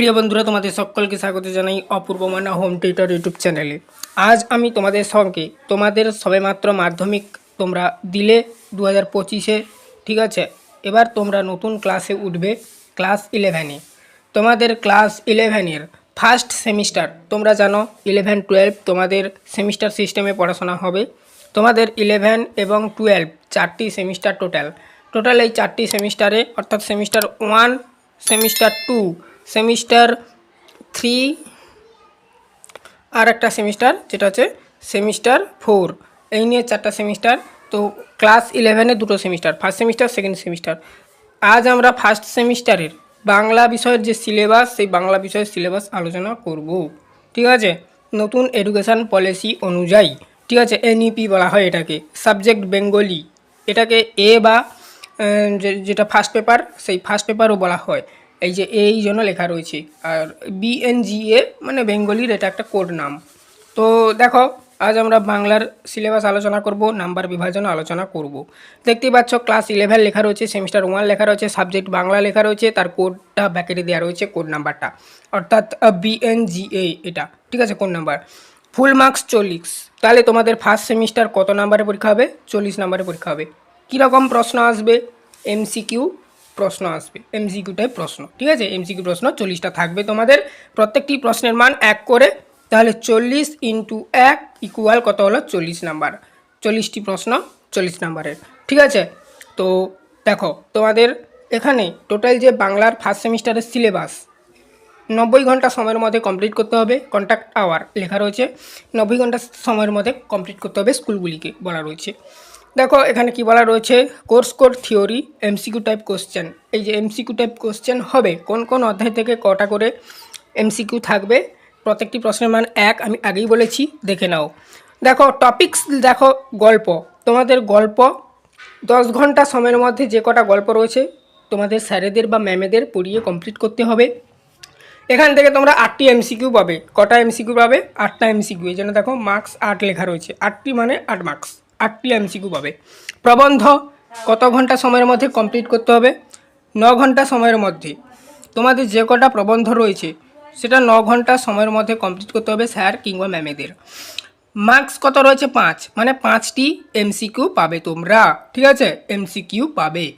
প্রিয় বন্ধুরা, তোমাদের সকলকে স্বাগত জানাই অপূর্ব মানা হোম টিউটর ইউটিউব চ্যানেলে আজ আমি তোমাদের সঙ্গে, তোমাদের সবেমাত্র মাধ্যমিক তোমরা দিলে দু হাজার পঁচিশে, ঠিক আছে? এবার তোমরা নতুন ক্লাসে উঠবে ক্লাস ইলেভেনে তোমাদের ক্লাস ইলেভেনের ফার্স্ট সেমিস্টার তোমরা জানো ইলেভেন টুয়েলভ তোমাদের সেমিস্টার সিস্টেমে পড়াশোনা হবে। তোমাদের ইলেভেন এবং টুয়েলভ চারটি সেমিস্টার টোটাল টোটাল এই চারটি সেমিস্টারে অর্থাৎ semester one semester two semester three আর একটা সেমিস্টার, যেটা হচ্ছে সেমিস্টার ফোর। এই নিয়ে চারটা সেমিস্টার, তো ক্লাস ইলেভেনে দুটো semester first semester second semester আজ আমরা ফার্স্ট সেমিস্টারের বাংলা বিষয়ের যে সিলেবাস সেই বাংলা বিষয়ের সিলেবাস আলোচনা করব। ঠিক আছে? নতুন এডুকেশান পলিসি অনুযায়ী। ঠিক আছে? এনইপি বলা হয় এটাকে। সাবজেক্ট বেঙ্গলি এটাকে এ বা যেটা ফার্স্ট পেপার সেই ফার্স্ট পেপারও বলা হয়। এই যে এই জন্য লেখা রয়েছে। আর বিএনজিএ মানে বেঙ্গলির এটা একটা কোড নাম। তো দেখো, আজ আমরা বাংলার সিলেবাস আলোচনা করব নাম্বার বিভাজন আলোচনা করব। দেখতেই পাচ্ছ ক্লাস ইলেভেন লেখা রয়েছে সেমিস্টার ওয়ান লেখা রয়েছে সাবজেক্ট বাংলা লেখা রয়েছে, তার কোডটা ব্যাকেটে দেওয়া রয়েছে কোড নাম্বারটা অর্থাৎ বিএনজিএ এটা, ঠিক আছে কোড নাম্বার ফুল মার্কস চল্লিশ। তাহলে তোমাদের ফার্স্ট সেমিস্টার কত নাম্বারে পরীক্ষা হবে? চল্লিশ নাম্বারে পরীক্ষা হবে। কীরকম প্রশ্ন আসবে? এমসিকিউ প্রশ্ন আসবে এমসিকিউ টাইপ প্রশ্ন, ঠিক আছে? এমসিকিউ প্রশ্ন চল্লিশটা থাকবে তোমাদের, প্রত্যেকটি প্রশ্নের মান এক করে, তাহলে চল্লিশ ইন্টু এক ইকুয়াল কত হলো? চল্লিশ নাম্বার, চল্লিশটি প্রশ্ন চল্লিশ নাম্বারের, ঠিক আছে? তো দেখো, তোমাদের এখানে টোটাল যে বাংলার ফার্স্ট সেমিস্টারের সিলেবাস নব্বই ঘণ্টা সময়ের মধ্যে কমপ্লিট করতে হবে কন্ট্যাক্ট আওয়ার লেখা রয়েছে, নব্বই ঘণ্টা সময়ের মধ্যে কমপ্লিট করতে হবে স্কুলগুলিকে বলা রয়েছে। দেখো, এখানে কি বলা রয়েছে? Course code theory, MCQ type question. এই যে এমসিকিউ টাইপ কোশ্চেন হবে, কোন কোন অধ্যায় থেকে কটা করে এমসিকিউ থাকবে? প্রত্যেকটি প্রশ্নের মান এক, আমি আগেই বলেছি, দেখে নাও। দেখো টপিক্স দেখো, গল্প। তোমাদের গল্প, দশ ঘণ্টা সময়ের মধ্যে যে কটা গল্প রয়েছে, তোমাদের স্যারেদের বা ম্যামেদের পড়িয়ে কমপ্লিট করতে হবে। এখান থেকে তোমরা আটটি এমসিকিউ পাবে। কটা এমসিকিউ পাবে? আটটা এমসিকিউ। এই জন্য দেখো মার্কস আট লেখা রয়েছে। আটটি মানে আট মার্কস আটটি এমসিকিউ পাবে। প্রবন্ধ কত ঘণ্টা সময়ের মধ্যে কমপ্লিট করতে হবে? ন ঘণ্টা সময়ের মধ্যে। তোমাদের যে কটা প্রবন্ধ রয়েছে, সেটা ন ঘণ্টা সময়ের মধ্যে কমপ্লিট করতে হবে স্যার কিংবা ম্যামেদের মার্কস কত রয়েছে? পাঁচ। মানে পাঁচটি এমসিকিউ পাবে তোমরা। ঠিক আছে? এমসিকিউ পাবে।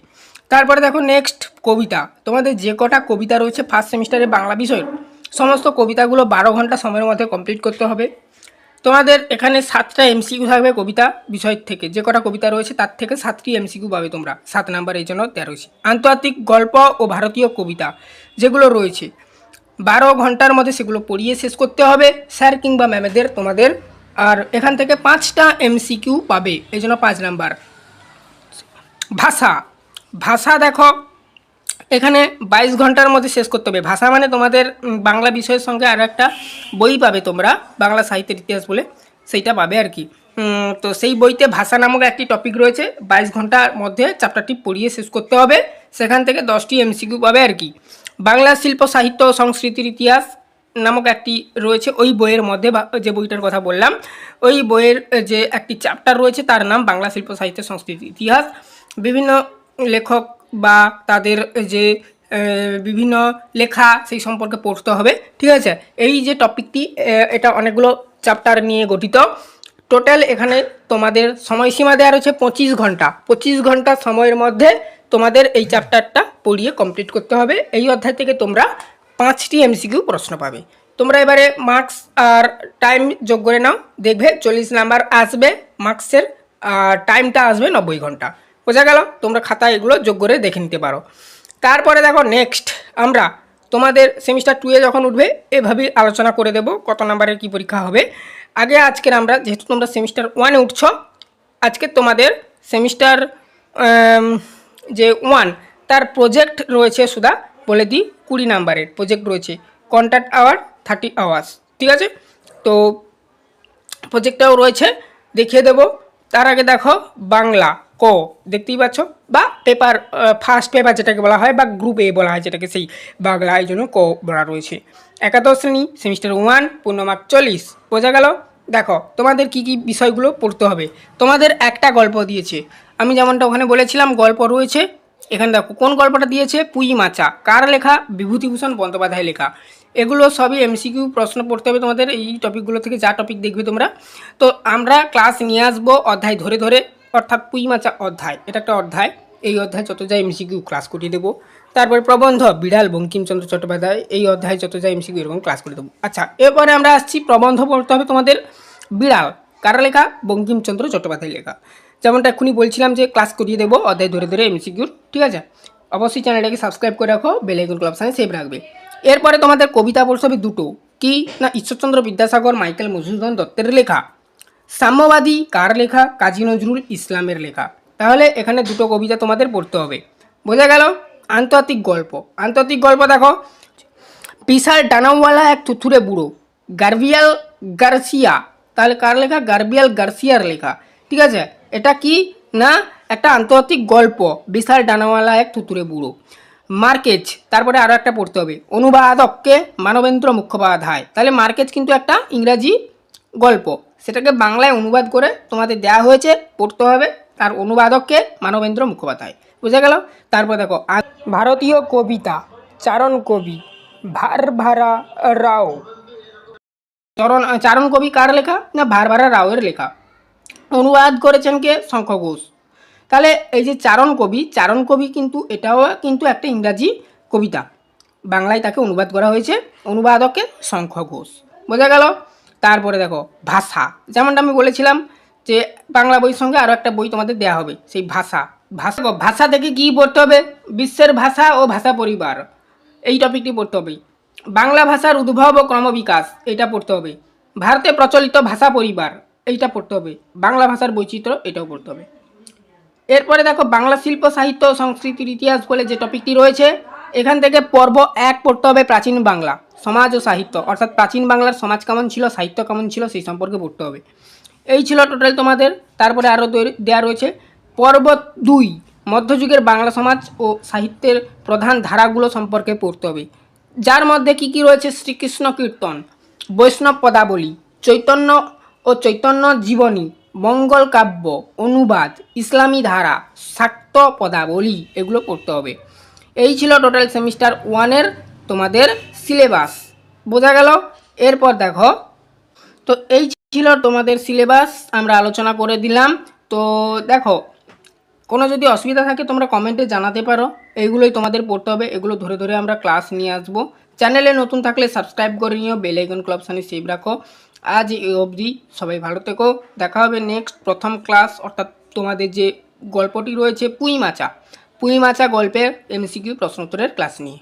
তারপরে দেখো নেক্সট কবিতা। তোমাদের যে কটা কবিতা রয়েছে ফার্স্ট সেমিস্টারে বাংলা বিষয় সমস্ত কবিতাগুলো বারো ঘণ্টা সময়ের মধ্যে কমপ্লিট করতে হবে। তোমাদের এখানে সাতটা এমসিকিউ থাকবে কবিতা বিষয় থেকে। যে কটা কবিতা রয়েছে তার থেকে সাতটি এমসিকিউ পাবে তোমরা। সাত নাম্বার এই জন্য রয়েছে। আন্তর্জাতিক গল্প ও ভারতীয় কবিতা যেগুলো রয়েছে, বারো ঘণ্টার মধ্যে সেগুলো পড়িয়ে শেষ করতে হবে স্যার কিংবা ম্যামেদের তোমাদের। আর এখান থেকে পাঁচটা এমসিকিউ পাবে। এই জন্য পাঁচ নাম্বার। ভাষা। ভাষা দেখো এখানে বাইশ ঘণ্টার মধ্যে শেষ করতে হবে। ভাষা মানে তোমাদের বাংলা বিষয়ের সঙ্গে আর একটা বই পাবে তোমরা, বাংলা সাহিত্যের ইতিহাস বলে, সেইটা পাবে আর কি। তো সেই বইতে ভাষা নামক একটি টপিক রয়েছে, বাইশ ঘণ্টার মধ্যে চ্যাপ্টারটি পড়িয়ে শেষ করতে হবে, সেখান থেকে দশটি এমসিকিউ পাবে আর কি। বাংলা শিল্প, সাহিত্য ও সংস্কৃতির ইতিহাস নামক একটি রয়েছে, ওই বইয়ের মধ্যে যে বইটার কথা বললাম, ওই বইয়ের, যে একটি চ্যাপ্টার রয়েছে, তার নাম বাংলা শিল্প, সাহিত্য সংস্কৃতি ইতিহাস। বিভিন্ন লেখক বা তাদের যে বিভিন্ন লেখা সেই সম্পর্কে পড়তে হবে, ঠিক আছে? এই যে টপিকটি এটা অনেকগুলো চ্যাপ্টার নিয়ে গঠিত। টোটাল এখানে তোমাদের সময়সীমা দেওয়া রয়েছে পঁচিশ ঘণ্টা। পঁচিশ ঘণ্টা সময়ের মধ্যে তোমাদের এই চ্যাপ্টারটা পড়িয়ে কমপ্লিট করতে হবে। এই অধ্যায় থেকে তোমরা পাঁচটি এমসিকিউ প্রশ্ন পাবে। তোমরা এবারে মার্কস আর টাইম যোগ করে নাও। দেখবে চল্লিশ নাম্বার আসবে মার্কসের টাইমটা আসবে নব্বই ঘণ্টা। বোঝা গেল? তোমরা খাতায় এগুলো যোগ করে দেখে নিতে পারো। তারপরে দেখো নেক্সট আমরা তোমাদের সেমিস্টার টুয়ে যখন উঠবে, এভাবেই আলোচনা করে দেব কত নাম্বারের কি পরীক্ষা হবে। আগে আজকের আমরা, যেহেতু তোমরা সেমিস্টার ওয়ানে উঠছ, আজকে তোমাদের সেমিস্টার যে ওয়ান তার প্রজেক্ট রয়েছে সুদা বলে দিই কুড়ি নাম্বারের প্রজেক্ট রয়েছে কন্ট্যাক্ট আওয়ার থার্টি আওয়ার্স ঠিক আছে? তো প্রজেক্টটাও রয়েছে, দেখিয়ে দেব। তার আগে দেখো বাংলা। ক, দেখতেই পাচ্ছ? বা পেপার ফার্স্ট পেপার যেটাকে বলা হয় বা গ্রুপ এ বলা হয় যেটাকে সেই বাংলা এই জন্য ক বলা রয়েছে। একাদশ শ্রেণি সেমিস্টার ওয়ান পূর্ণমার্ক চল্লিশ, বোঝা গেল? দেখো, তোমাদের কি কি বিষয়গুলো পড়তে হবে? তোমাদের একটা গল্প দিয়েছে। আমি যেমনটা ওখানে বলেছিলাম, গল্প রয়েছে। এখানে দেখো, কোন গল্পটা দিয়েছে? পুই মাচা। কার লেখা? বিভূতিভূষণ বন্দ্যোপাধ্যায় লেখা। এগুলো সবই এমসিকিউ প্রশ্ন পড়তে হবে তোমাদের। এই টপিকগুলো থেকে যা টপিক দেখবে তোমরা। তো আমরা ক্লাস নিয়ে আসব অধ্যায় ধরে ধরে। অর্থাৎ পুই মাচা অধ্যায়। এটা একটা অধ্যায়। এই অধ্যায় যত যা এমসিকিউ ক্লাস করিয়ে দেবো। তারপরে প্রবন্ধ, বিড়াল, বঙ্কিমচন্দ্র চট্টোপাধ্যায়, এই অধ্যায় যত যা এমসিকিউ এরকম ক্লাস করে দেবো। আচ্ছা এরপরে আমরা আসছি প্রবন্ধ পড়তে হবে তোমাদের বিড়াল। কারা লেখা? বঙ্কিমচন্দ্র চট্টোপাধ্যায় লেখা। যেমনটা এক্ষুনি বলছিলাম যে ক্লাস করিয়ে দেবো অধ্যায় ধরে ধরে এমসিকিউর, ঠিক আছে? অবশ্যই চ্যানেলটাকে সাবস্ক্রাইব করে রাখো বেলাইকন ক্লাব সাথে সেভ রাখবে। এরপরে তোমাদের কবিতা পড়তে হবে দুটো। কি? না, ঈশ্বরচন্দ্র বিদ্যাসাগর, মাইকেল মধুসূদন দত্তের লেখা। সাম্যবাদী কার লেখা? কাজী নজরুল ইসলামের লেখা। তাহলে এখানে দুটো কবিতা তোমাদের পড়তে হবে। বোঝা গেল? আন্তর্জাতিক গল্প। আন্তর্জাতিক গল্প দেখো। বিশাল ডানাওয়ালা এক থুথুরে বুড়ো। Gabriel Garcia. তাহলে কার লেখা? গার্বিয়াল গার্সিয়ার লেখা। ঠিক আছে? এটা কি? না? একটা আন্তর্জাতিক গল্প। বিশাল ডানাওয়ালা এক থুতুরে বুড়ো। মার্কেজ। তারপরে আরও একটা পড়তে হবে। অনুবাদককে মানবেন্দ্র মুখোপাধ্যায়। তাহলে মার্কেজ কিন্তু একটা ইংরাজি গল্প। সেটাকে বাংলায় অনুবাদ করে তোমাদের দেওয়া হয়েছে, পড়তে হবে। তার অনুবাদককে মানবেন্দ্র মুখোপাধ্যায়। বুঝা গেল? তারপর দেখো ভারতীয় কবিতা, চারণ কবি, ভারভারা রাও। চরণ চারণ কবি কার লেখা? না, ভারভারা রাওয়ের লেখা। অনুবাদ করেছেন কে? শঙ্খ ঘোষ। তাহলে এই যে চারণ কবি চারণ কবি কিন্তু এটাও কিন্তু একটা ইংরাজি কবিতা। বাংলায় তাকে অনুবাদ করা হয়েছে, অনুবাদকে শঙ্খ ঘোষ। বোঝা গেল? তারপরে দেখো ভাষা। যেমনটা আমি বলেছিলাম যে বাংলা বইয়ের সঙ্গে আরও একটা বই তোমাদের দেওয়া হবে, সেই ভাষা। ভাষা ভাষা থেকে কী পড়তে হবে? বিশ্বের ভাষা ও ভাষা পরিবার। এই টপিকটি পড়তে হবে। বাংলা ভাষার উদ্ভব ও ক্রমবিকাশ, এটা পড়তে হবে। ভারতে প্রচলিত ভাষা পরিবার, এইটা পড়তে হবে। বাংলা ভাষার বৈচিত্র্য, এটাও পড়তে হবে। এরপরে দেখো, বাংলা শিল্প, সাহিত্য সংস্কৃতির ইতিহাস বলে যে টপিকটি রয়েছে এখান থেকে পর্ব এক পড়তে হবে প্রাচীন বাংলা, সমাজ ও সাহিত্য। অর্থাৎ প্রাচীন বাংলার সমাজ কেমন ছিল, সাহিত্য কেমন ছিল, সেই সম্পর্কে পড়তে হবে। এই ছিল টোটাল তোমাদের। তারপরে আরও দেওয়া রয়েছে পর্ব দুই, মধ্যযুগের বাংলা সমাজ ও সাহিত্যের প্রধান ধারাগুলো সম্পর্কে পড়তে হবে। যার মধ্যে কি কি রয়েছে? শ্রীকৃষ্ণ কীর্তন, বৈষ্ণব পদাবলী, চৈতন্য ও চৈতন্য জীবনী, মঙ্গল কাব্য, অনুবাদ, ইসলামী ধারা শাক্ত পদাবলী, এগুলো পড়তে হবে। এই ছিল টোটাল সেমিস্টার ওয়ানের তোমাদের সিলেবাস বোঝা গেল? এরপর দেখো। তো এই ছিল তোমাদের সিলেবাস আমরা আলোচনা করে দিলাম। তো দেখো, কোনো যদি অসুবিধা থাকে তোমরা কমেন্টে জানাতে পারো। এইগুলোই তোমাদের পড়তে হবে, এগুলো ধরে ধরে আমরা ক্লাস নিয়ে আসব। চ্যানেলে নতুন থাকলে সাবস্ক্রাইব করে নিও বেল আইকন ক্লাব সানি সেভ রাখো। আজ এই অবধি সবাই ভালো থেকো। দেখা হবে নেক্সট প্রথম ক্লাস অর্থাৎ তোমাদের যে গল্পটি রয়েছে, পুঁই মাচা। পুঁই মাছা গল্পের এমসিকিউ প্রশ্নোত্তরের ক্লাস নিয়ে।